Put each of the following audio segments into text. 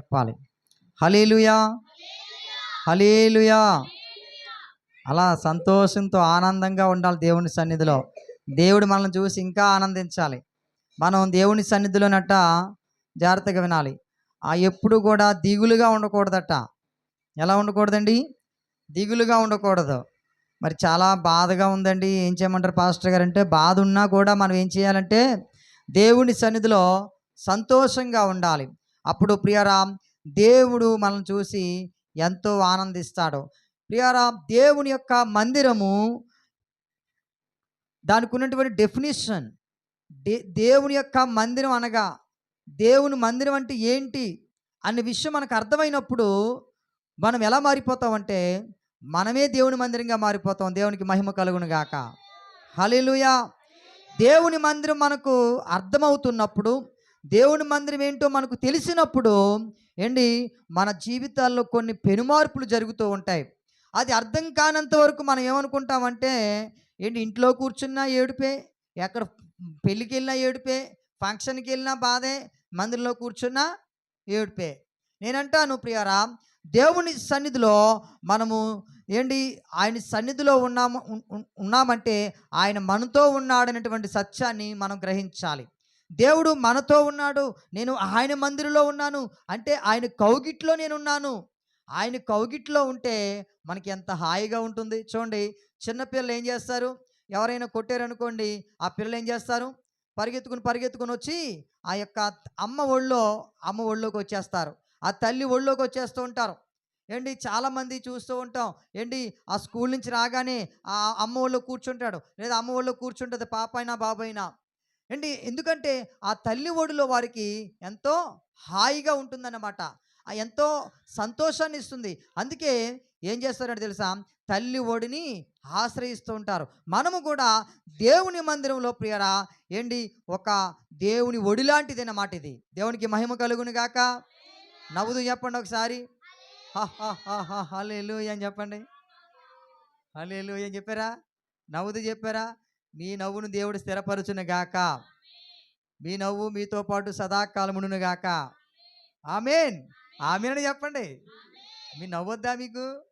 చెప్పాలి. Hallelujah hallelujah అలా సంతోషంతో ఆనందంగా ఉండాలి దేవుని సన్నిధిలో. దేవుడు మనల్ని చూసి ఇంకా ఆనందించాలి. మనం దేవుని సన్నిధిలోనట జాగ్రత్తగా వినాలి. ఆ ఎప్పుడు కూడా దిగులుగా ఉండకూడదట. ఎలా ఉండకూడదండి? దిగులుగా ఉండకూడదు. మరి చాలా బాధగా ఉందండి. ఏం చేయమంటారు పాస్టర్ గారు అంటే బాధ ఉన్నా కూడా మనం ఏం చేయాలంటే దేవుని సన్నిధిలో సంతోషంగా ఉండాలి. అప్పుడు ప్రియరా దేవుడు మనం చూసి ఎంతో ఆనందిస్తాడు. ప్రియరా దేవుని యొక్క మందిరము దానికి ఉన్నటువంటి డెఫినిషన్ దే దేవుని యొక్క మందిరం అనగా దేవుని మందిరం అంటే ఏంటి అనే విషయం మనకు అర్థమైనప్పుడు మనం ఎలా మారిపోతామంటే మనమే దేవుని మందిరంగా మారిపోతాం దేవునికి మహిమ కలుగును గాక. హల్లెలూయా. దేవుని మందిరం మనకు అర్థమవుతున్నప్పుడు దేవుని మందిరం ఏంటో మనకు తెలిసినప్పుడు ఏంటి? మన జీవితాల్లో కొన్ని పెనుమార్పులు జరుగుతూ ఉంటాయి. అది అర్థం కానంత వరకు మనం ఏమనుకుంటామంటే ఏంటి? ఇంట్లో కూర్చున్నా ఏడుపే ఎక్కడ పెళ్ళికి వెళ్ళినా ఏడుపే ఫంక్షన్కి వెళ్ళినా బాధే మందిరంలో కూర్చున్నా ఏడుపే. నేనంటాను ప్రియారా దేవుని సన్నిధిలో మనము ఏంటి? ఆయన సన్నిధిలో ఉన్నాము ఉన్నామంటే ఆయన మనతో ఉన్నాడనేటువంటి సత్యాన్ని మనం గ్రహించాలి. దేవుడు మనతో ఉన్నాడు నేను ఆయన మందిరంలో ఉన్నాను అంటే ఆయన కౌగిట్లో నేను ఉన్నాను ఆయన కౌగిట్లో ఉంటే మనకి ఎంత హాయిగా ఉంటుంది. చూడండి చిన్నపిల్లలు ఏం చేస్తారు? ఎవరైనా కొట్టారనుకోండి ఆ పిల్లలు ఏం చేస్తారు? పరిగెత్తుకుని పరిగెత్తుకుని వచ్చి ఆ యొక్క అమ్మ ఒళ్ళో అమ్మ ఒళ్ళోకి వచ్చేస్తారు. ఆ తల్లి ఒళ్ళోకి వచ్చేస్తూ ఉంటారు. ఏంటి చాలామంది చూస్తూ ఉంటాం. ఏంటి ఆ స్కూల్ నుంచి రాగానే ఆ అమ్మ ఒళ్ళో కూర్చుంటాడు. లేదా అమ్మ ఒళ్ళో కూర్చుంటుంది పాప అయినా బాబు అయినా ఏంటి ఎందుకంటే ఆ తల్లి ఒడిలో వారికి ఎంతో హాయిగా ఉంటుందన్నమాట. ఎంతో సంతోషాన్ని ఇస్తుంది. అందుకే ఏం చేస్తారంటే తెలుసా? తల్లి ఒడిని ఆశ్రయిస్తూ ఉంటారు. మనము కూడా దేవుని మందిరంలో ప్రియరా ఏంటి? ఒక దేవుని ఒడి లాంటిది అన్నమాట ఇది. దేవునికి మహిమ కలుగును గాక. నవ్వుదు చెప్పండి ఒకసారి. హలేలు అని చెప్పండి. హలేలు అని చెప్పారా? నవ్వుదు చెప్పారా? మీ నవ్వును దేవుడు స్థిరపరచును గాక. మీ నవ్వు మీతో పాటు సదాకాలమును గాక. ఆమెన్. ఆమెన్. అని చెప్పండి. మీ నవ్వొద్దా మీకు?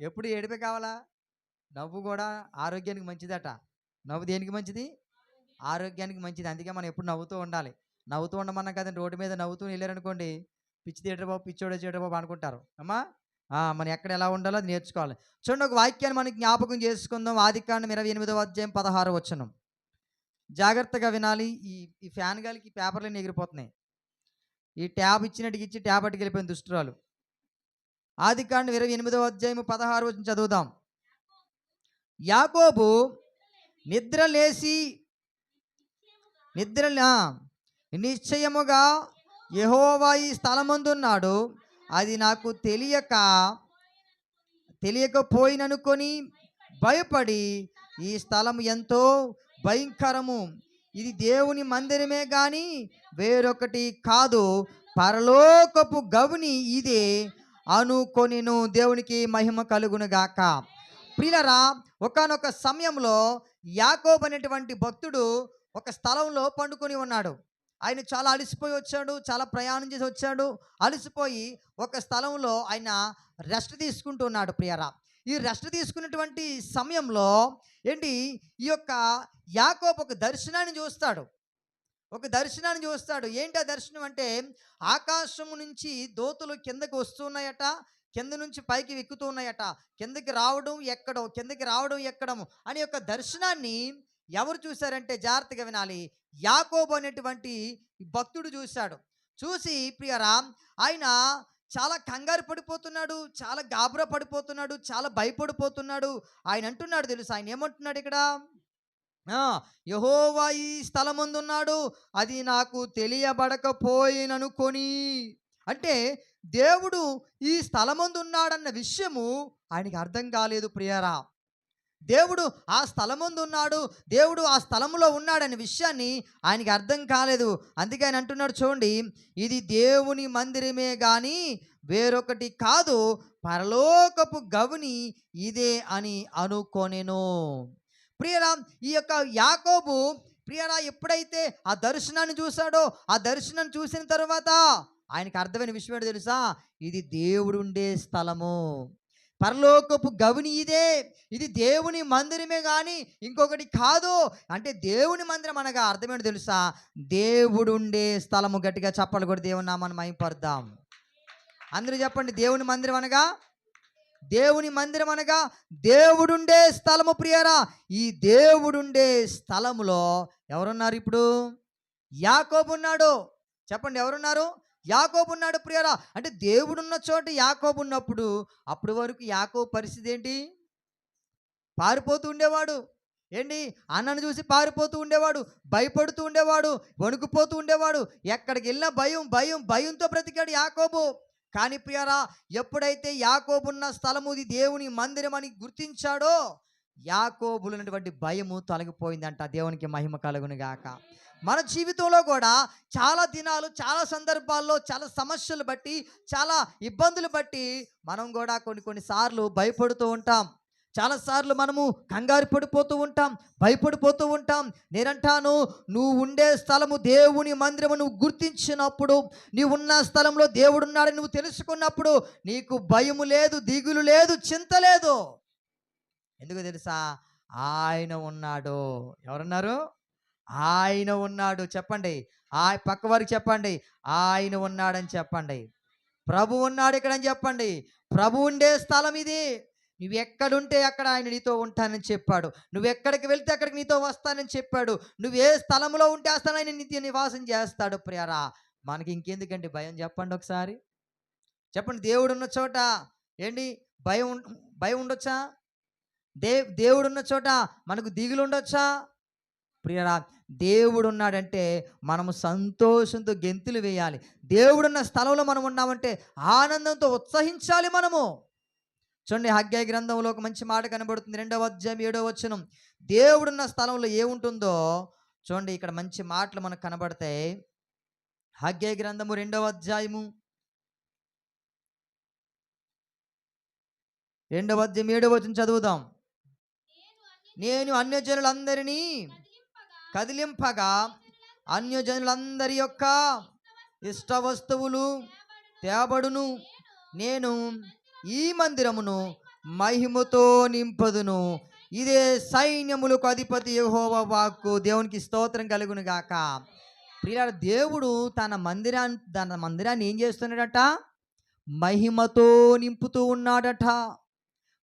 ఎప్పుడు ఏడిపే కావాలా? నవ్వు కూడా ఆరోగ్యానికి మంచిదట. నవ్వు దేనికి మంచిది? ఆరోగ్యానికి మంచిది. అందుకే మనం ఎప్పుడు నవ్వుతూ ఉండాలి. నవ్వుతూ ఉండమన్నా కదండి రోడ్డు మీద నవ్వుతూ వెళ్ళారనుకోండి పిచ్చి థియేటర్ బాబు పిచ్చోడే చేయడం బాబు అనుకుంటారు. అమ్మా! మనం ఎక్కడ ఎలా ఉండాలో అది నేర్చుకోవాలి. చూడండి ఒక వాక్యాన్ని మనకి జ్ఞాపకం చేసుకుందాం. ఆదికాండం ఇరవై ఎనిమిదవ అధ్యాయం పదహారు వచనం. జాగ్రత్తగా వినాలి. ఈ ఈ ఫ్యాన్ గాలికి పేపర్లన్నీ ఎగిరిపోతున్నాయి. ఈ ట్యాబ్ ఇచ్చినట్టుకి ఇచ్చి ట్యాబ్ అట్టుకెళ్ళిపోయిన వెళ్ళిపోయిన ఆది కాండ ఇరవై ఎనిమిదవ అధ్యాయం పదహారు వచ్చిన చదువుదాం. యాకోబు నిద్ర లేచి నిద్ర నిశ్చయముగా యెహోవా ఈ స్థలమందున్నాడు అది నాకు తెలియక తెలియకపోయిననుకొని భయపడి ఈ స్థలం ఎంతో భయంకరము. ఇది దేవుని మందిరమే కానీ వేరొకటి కాదు. పరలోకపు గవుని ఇదే అనుకొనిను దేవునికి మహిమ కలుగును గాక. ప్రిలరా ఒకానొక సమయంలో యాకోబ్ అనేటువంటి భక్తుడు ఒక స్థలంలో పండుకొని ఉన్నాడు. ఆయన చాలా అలసిపోయి వచ్చాడు చాలా ప్రయాణం చేసి వచ్చాడు. అలసిపోయి ఒక స్థలంలో ఆయన రెస్ట్ తీసుకుంటున్నాడు ప్రియరా ఈ రెస్ట్ తీసుకున్నటువంటి సమయంలో ఏంటి? ఈ యొక్క యాకోబ్ ఒక దర్శనాన్ని చూస్తాడు. ఒక దర్శనాన్ని చూస్తాడు. ఏంటి ఆ దర్శనం అంటే ఆకాశము నుంచి దోతులు కిందకి వస్తున్నాయట కింద నుంచి పైకి ఎక్కుతూ ఉన్నాయట కిందకి రావడం ఎక్కడం కిందకి రావడం ఎక్కడం అనే యొక్క దర్శనాన్ని ఎవరు చూశారంటే జాగ్రత్తగా వినాలి. యాకోబు అనేటువంటి భక్తుడు చూశాడు. చూసి ప్రియరా ఆయన చాలా కంగారు పడిపోతున్నాడు చాలా గాబరా పడిపోతున్నాడు చాలా భయపడిపోతున్నాడు. ఆయన అంటున్నాడు తెలుసు? ఆయన ఏమంటున్నాడు ఇక్కడ? ఆ, యెహోవా ఈ స్థలమందున్నాడు అది నాకు తెలియబడకపోయిననుకొని. అంటే దేవుడు ఈ స్థలమందు ఉన్నాడన్న విషయము ఆయనకి అర్థం కాలేదు ప్రియరా. దేవుడు ఆ స్థలం ముందు ఉన్నాడు దేవుడు ఆ స్థలంలో ఉన్నాడనే విషయాన్ని ఆయనకి అర్థం కాలేదు. అందుకే ఆయన అంటున్నాడు చూడండి ఇది దేవుని మందిరమే కానీ వేరొకటి కాదు పరలోకపు గవుని ఇదే అని అనుకోనేను. ప్రియరా ఈ యొక్క యాకోబు ప్రియరా ఎప్పుడైతే ఆ దర్శనాన్ని చూశాడో ఆ దర్శనాన్ని చూసిన తర్వాత ఆయనకి అర్థమైన విషయం ఏంటో తెలుసా? ఇది దేవుడు ఉండే స్థలము. పరలోకపు గవిని ఇదే. ఇది దేవుని మందిరమే కానీ ఇంకొకటి కాదు. అంటే దేవుని మందిరం అనగా అర్థమేంటో తెలుసా? దేవుడు ఉండే స్థలము గట్టిగా చెప్పాలి కూడా దేవుని నామాన్ని మైపడదాం అందరూ చెప్పండి దేవుని మందిరం అనగా? దేవుని మందిరం అనగా దేవుడుండే స్థలము ప్రియరా. ఈ దేవుడుండే స్థలములో ఎవరున్నారు ఇప్పుడు? యాకోబు ఉన్నాడు. చెప్పండి ఎవరున్నారు? యాకోబు ఉన్నాడు ప్రియరా? అంటే దేవుడున్న చోట యాకోబు ఉన్నప్పుడు అప్పటి వరకు యాకోబు పరిస్థితి ఏంటి? పారిపోతూ ఉండేవాడు. ఏంటి? అన్నను చూసి పారిపోతూ ఉండేవాడు భయపడుతూ ఉండేవాడు వణుకుపోతూ ఉండేవాడు. ఎక్కడికి వెళ్ళినా భయం భయం భయంతో బ్రతికాడు యాకోబు. కానీ ప్రియరా ఎప్పుడైతే యాకోబున్న స్థలము ఇది దేవుని మందిరం అని గుర్తించాడో యాకోబులైనటువంటి భయము తొలగిపోయిందంట. దేవునికి మహిమ కలుగును గాక మన జీవితంలో కూడా చాలా దినాలు చాలా సందర్భాల్లో చాలా సమస్యలు బట్టి చాలా ఇబ్బందులు బట్టి మనం కూడా కొన్ని కొన్నిసార్లు భయపడుతూ ఉంటాం. చాలాసార్లు మనము కంగారు పడిపోతూ ఉంటాం భయపడిపోతూ ఉంటాం. నేనంటాను నువ్వు ఉండే స్థలము దేవుని మందిరము నువ్వు గుర్తించినప్పుడు నీవు ఉన్న స్థలంలో దేవుడున్నాడని నువ్వు తెలుసుకున్నప్పుడు నీకు భయము లేదు దిగులు లేదు చింత లేదు. ఎందుకు తెలుసా? ఆయన ఉన్నాడు. ఎవరున్నారు? ఆయన ఉన్నాడు. చెప్పండి. ఆ పక్క వారికి చెప్పండి. ఆయన ఉన్నాడని చెప్పండి. ప్రభు ఉన్నాడు ఇక్కడ అని చెప్పండి. ప్రభు ఉండే స్థలం ఇది. నువ్వు ఎక్కడుంటే అక్కడ ఆయన నీతో ఉంటానని చెప్పాడు. నువ్వు ఎక్కడికి వెళ్తే అక్కడికి నీతో వస్తానని చెప్పాడు. నువ్వు ఏ స్థలంలో ఉంటే ఆ స్థలం ఆయన నిత్య నివాసం చేస్తాడు ప్రియరా. మనకి ఇంకెందుకండి భయం? చెప్పండి ఒకసారి. చెప్పండి. దేవుడు ఉన్న చోట ఏంటి? భయం భయం ఉండొచ్చా? దే దేవుడు ఉన్న చోట మనకు దిగులు ఉండొచ్చా? ప్రియరా దేవుడు ఉన్నాడంటే మనము సంతోషంతో గెంతులు వేయాలి. దేవుడున్న స్థలంలో మనం ఉన్నామంటే ఆనందంతో ఉత్సహించాలి మనము. చూడండి హగ్గాయ గ్రంథంలో ఒక మంచి మాట కనబడుతుంది. రెండవ అధ్యాయం ఏడవ వచనం. దేవుడున్న స్థలంలో ఏముంటుందో చూడండి ఇక్కడ మంచి మాటలు మనకు కనబడతాయి. హగ్గాయ గ్రంథము రెండవ అధ్యాయము. రెండవ అధ్యాయం ఏడవ వచనం చదువుదాం. నేను అన్యజనులందరినీ కదిలింపగా అన్యజనులందరి యొక్క ఇష్ట వస్తువులు తేబడును. నేను ఈ మందిరమును మహిమతో నింపదును. ఇదే సైన్యములకు అధిపతి యెహోవా వాక్కు. దేవునికి స్తోత్రం కలుగును గాక. ప్రియులారా దేవుడు తన మందిరాన్ని తన మందిరాన్ని ఏం చేస్తున్నాడట? మహిమతో నింపుతూ ఉన్నాడట.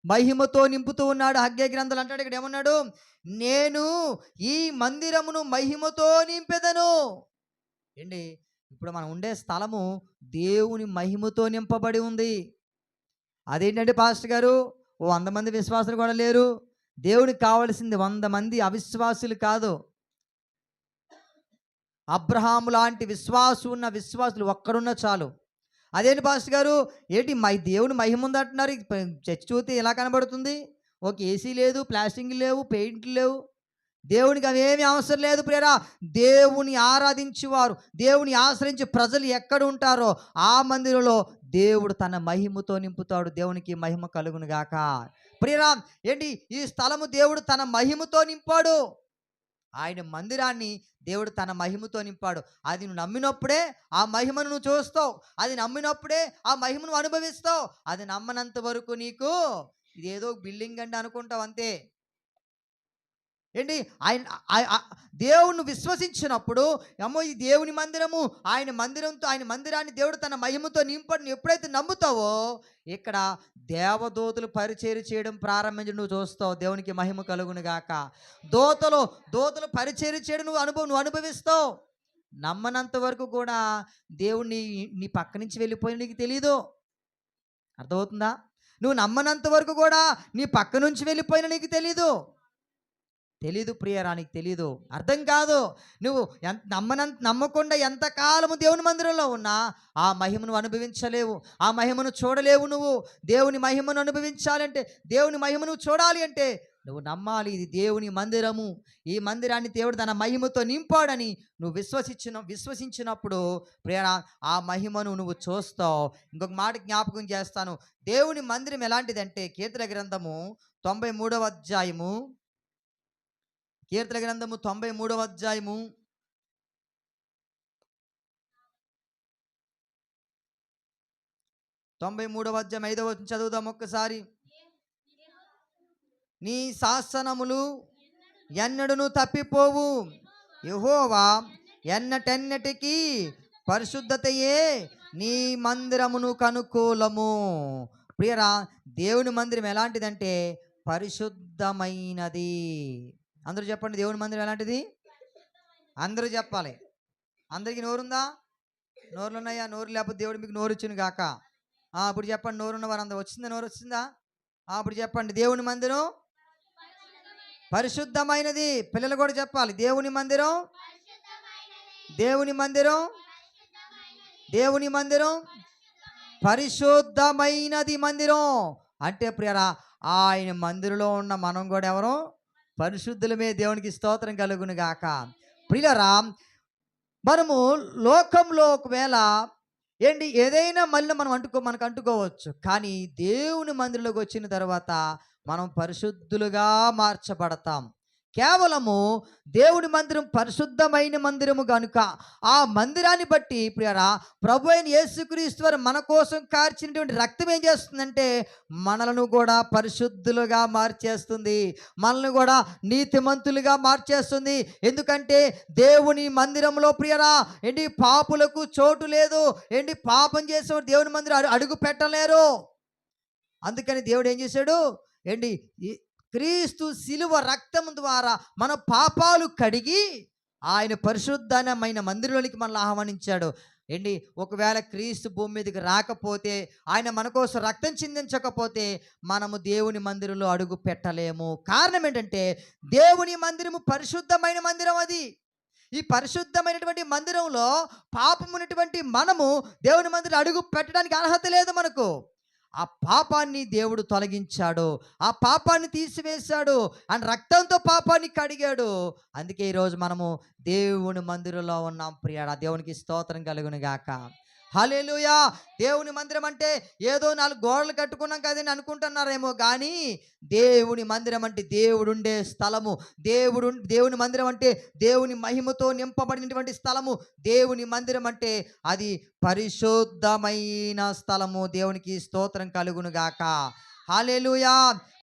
మహిమతో నింపుతూ ఉన్నాడు హగ్గే గ్రంథాలు అంటాడు. ఇక్కడ ఏమన్నాడు? నేను ఈ మందిరమును మహిమతో నింపెదను. ఏంటి? ఇప్పుడు మనం ఉండే స్థలము దేవుని మహిమతో నింపబడి ఉంది. అదేంటంటే పాస్టర్ గారు? ఓ వంద మంది విశ్వాసులు కూడా లేరు. దేవుడికి కావలసింది వంద మంది అవిశ్వాసులు కాదు. అబ్రహాము లాంటి విశ్వాసు ఉన్న విశ్వాసులు ఒక్కడున్న చాలు. అదేంటి పాస్టర్ గారు? ఏంటి మై దేవుని మహిమ ఉందంటున్నారు చర్చి చర్చ్ చూస్తే ఎలా కనబడుతుంది? ఒక ఏసీ లేదు ప్లాస్టింగ్ లేవు పెయింట్లు లేవు. దేవునికి అవేమీ అవసరం లేదు ప్రేరా దేవుని ఆరాధించేవారు దేవుని ఆశ్రయించి ప్రజలు ఎక్కడ ఉంటారో ఆ మందిరంలో దేవుడు తన మహిమతో నింపుతాడు. దేవునికి మహిమ కలుగునుగాక. ప్రియరా ఏంటి? ఈ స్థలము దేవుడు తన మహిమతో నింపాడు. ఆయన మందిరాన్ని దేవుడు తన మహిమతో నింపాడు. అది నువ్వు నమ్మినప్పుడే ఆ మహిమను నువ్వు చూస్తావు. అది నమ్మినప్పుడే ఆ మహిమను అనుభవిస్తావు. అది నమ్మనంత వరకు నీకు ఇదేదో బిల్డింగ్ అండి అనుకుంటావు అంతే. ఏంటి? ఆయన దేవుణ్ణి విశ్వసించినప్పుడు అమ్మో ఈ దేవుని మందిరము ఆయన మందిరంతో ఆయన మందిరాన్ని దేవుడు తన మహిమతో నింపడిని ఎప్పుడైతే నమ్ముతావో ఇక్కడ దేవదూతలు పరిచయం చేయడం ప్రారంభించి నువ్వు చూస్తావు దేవునికి మహిమ కలుగును గాక. దోతలు దోతలు పరిచయం చేయడం నువ్వు అనుభవం నువ్వు అనుభవిస్తావు. నమ్మనంత వరకు కూడా దేవుణ్ణి నీ పక్క నుంచి వెళ్ళిపోయి నీకు తెలీదు. అర్థమవుతుందా? నువ్వు నమ్మనంత వరకు కూడా నీ పక్క నుంచి వెళ్ళిపోయిన నీకు తెలీదు. తెలీదు ప్రియరా నీకు తెలీదు. అర్థం కాదు. నువ్వు ఎంత నమ్మనంత నమ్మకుండా ఎంతకాలము దేవుని మందిరంలో ఉన్నా ఆ మహిమను అనుభవించలేవు. ఆ మహిమను చూడలేవు నువ్వు. దేవుని మహిమను అనుభవించాలంటే దేవుని మహిమను చూడాలి అంటే నువ్వు నమ్మాలి ఇది దేవుని మందిరము. ఈ మందిరాన్ని దేవుడు తన మహిమతో నింపాడని నువ్వు విశ్వసించిన విశ్వసించినప్పుడు ప్రేర ఆ మహిమను నువ్వు చూస్తావు. ఇంకొక మాట జ్ఞాపకం చేస్తాను. దేవుని మందిరం ఎలాంటిదంటే కీర్తన గ్రంథము తొంభై మూడవ అధ్యాయము కీర్తన గ్రంథము తొంభై మూడవ అధ్యాయము. తొంభై మూడవ అధ్యాయం ఐదవ చదువుదాం ఒక్కసారి. నీ శాసనములు ఎన్నడును తప్పిపోవు. యహోవా ఎన్నటెన్నటికీ పరిశుద్ధతయే నీ మందిరమును కనుకూలము. ప్రియరా దేవుని మందిరం ఎలాంటిదంటే పరిశుద్ధమైనది. అందరూ చెప్పండి దేవుని మందిరం ఎలాంటిది? అందరూ చెప్పాలి. అందరికీ నోరుందా? నోరులు ఉన్నాయా నోరు లేకపోతే దేవుడు మీకు నోరు ఇచ్చింది కాక అప్పుడు చెప్పండి నోరున్న వారందరూ వచ్చిందా? నోరు వచ్చిందా అప్పుడు చెప్పండి దేవుని మందిరం పరిశుద్ధమైనది. పిల్లలు కూడా చెప్పాలి దేవుని మందిరం దేవుని మందిరం దేవుని మందిరం పరిశుద్ధమైనది మందిరం. అంటే ప్రియరా ఆయన మందిరంలో ఉన్న మనం కూడా ఎవరు? పరిశుద్ధులమే దేవునికి స్తోత్రం కలుగును గాక. ప్రియులరా మనము లోకంలో ఒకవేళ ఏంటి ఏదైనా మళ్ళీ మనం అంటుకో మనకు అంటుకోవచ్చు. కానీ దేవుని మందిరంలోకి వచ్చిన తర్వాత మనం పరిశుద్ధులుగా మార్చబడతాం. కేవలము దేవుడి మందిరం పరిశుద్ధమైన మందిరము కనుక ఆ మందిరాన్ని బట్టి ప్రియరా ప్రభు అయిన యేసుక్రీస్తు మన కోసం కార్చినటువంటి రక్తం ఏం చేస్తుందంటే మనలను కూడా పరిశుద్ధులుగా మార్చేస్తుంది. మనల్ని కూడా నీతిమంతులుగా మార్చేస్తుంది. ఎందుకంటే దేవుని మందిరంలో ప్రియరా ఏంటి పాపులకు చోటు లేదు. ఏంటి పాపం చేసే దేవుని మందిరం అడుగు పెట్టలేరు. అందుకని దేవుడు ఏం చేశాడు? ఏంటి ఈ క్రీస్తు శిలువ రక్తం ద్వారా మన పాపాలు కడిగి ఆయన పరిశుద్ధమైన మందిరంలోనికి మనల్ని ఆహ్వానించాడు. ఏంటి? ఒకవేళ క్రీస్తు భూమి మీదకి రాకపోతే ఆయన మన కోసం రక్తం చిందించకపోతే మనము దేవుని మందిరంలో అడుగు పెట్టలేము. కారణం ఏంటంటే దేవుని మందిరము పరిశుద్ధమైన మందిరం అది. ఈ పరిశుద్ధమైనటువంటి మందిరంలో పాపం ఉన్నటువంటి మనము దేవుని మందిరం అడుగు పెట్టడానికి అర్హత లేదు మనకు. ఆ పాపాన్ని దేవుడు తొలగించాడు. ఆ పాపాన్ని తీసివేశాడు అండ్ రక్తంతో పాపాన్ని కడిగాడు. అందుకే ఈరోజు మనము దేవుని మందిరంలో ఉన్నాం. ప్రియాడ దేవునికి స్తోత్రం కలుగును గాక. హలేలుయా దేవుని మందిరం అంటే ఏదో నాలుగు గోడలు కట్టుకున్నాం కదని అనుకుంటున్నారేమో కానీ దేవుని మందిరం అంటే దేవుడుండే స్థలము. దేవుడు దేవుని మందిరం అంటే దేవుని మహిమతో నింపబడినటువంటి స్థలము. దేవుని మందిరం అంటే అది పరిశుద్ధమైన స్థలము. దేవునికి స్తోత్రం కలుగును గాక హాలేలుయా